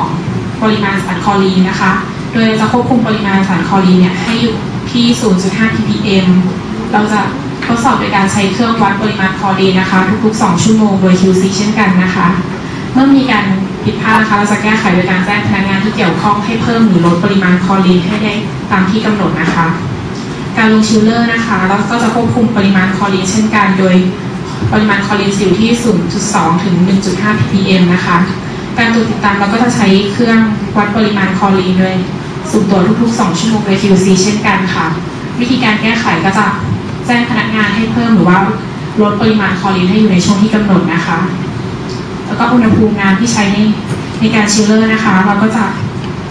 ของปริมาณสารคลอรีนนะคะ โดยจะควบคุมปริมาณสารคลอรีนเนี่ยให้อยู่ที่ 0.5 ppm เราจะทดสอบโดยการใช้เครื่องวัดปริมาณคลอรีนนะคะ ทุกๆ 2 ชั่วโมงโดย QC เช่นกันนะคะ เมื่อมีการผิดพลาดนะคะเราจะแก้ไขโดยการแจ้งพนักงานที่เกี่ยวข้องให้เพิ่มหรือลดปริมาณคลอรีนให้ได้ตามที่กำหนดนะคะ การลงชิลเลอร์นะคะเราก็จะควบคุมปริมาณคลอรีนเช่นกันโดยปริมาณคลอรีนอยู่ที่ 0.2 ถึง 1.5 ppm นะคะ การตรวจติดตามเราก็จะใช้เครื่องวัดปริมาณคอรีนโดยสุ่มตรวจทุกๆ 2 ชั่วโมงโดย QC เช่นกันค่ะ วิธีการแก้ไขก็จะแจ้งพนักงานให้เพิ่มหรือว่าลดปริมาณคอรีนให้อยู่ในช่วงที่กำหนดนะคะ แล้วก็อุณหภูมิน้ำที่ใช้ในในการชิลเลอร์นะคะ เราก็จะ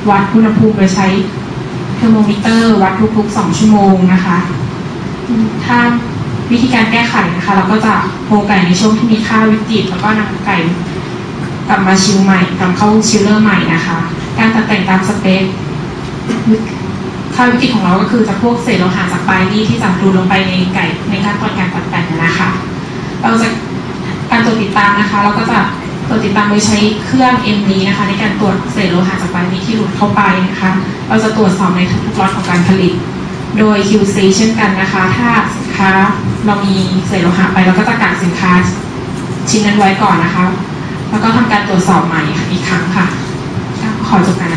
วัดอุณหภูมิโดยใช้เทอร์โมมิเตอร์วัดทุกๆ 2 ชั่วโมงนะคะ ถ้าวิธีการแก้ไขนะคะ เราก็จะโมไก่ในช่วงที่มีค่าวิกฤตแล้วก็นำไก่ กลับมาชิลใหม่กลับเข้าชิลเลอร์ใหม่นะคะ การตัดแต่งตามสเปคค่าวิกฤตของเราก็คือจะพวกเศษโลหะจากปลายนี่ที่จะดูลงไปในไก่ในขั้นตอนการตัดแต่งนะคะ เราจะการตรวจติดตามนะคะ เราก็จะตรวจติดตามโดยใช้เครื่อง MV นะคะ ในการตรวจเศษโลหะจากปลายนี้ที่หลุดเข้าไปนะคะ เราจะตรวจสอบในทุกๆล็อตของการผลิต โดย QC เช่นกันนะคะ ถ้าสินค้าเรามีเศษโลหะไปเราก็จะกักสินค้าชิ้นนั้นไว้ก่อนนะคะ แล้วก็ทำการตรวจสอบใหม่อีกครั้งค่ะขอจบการ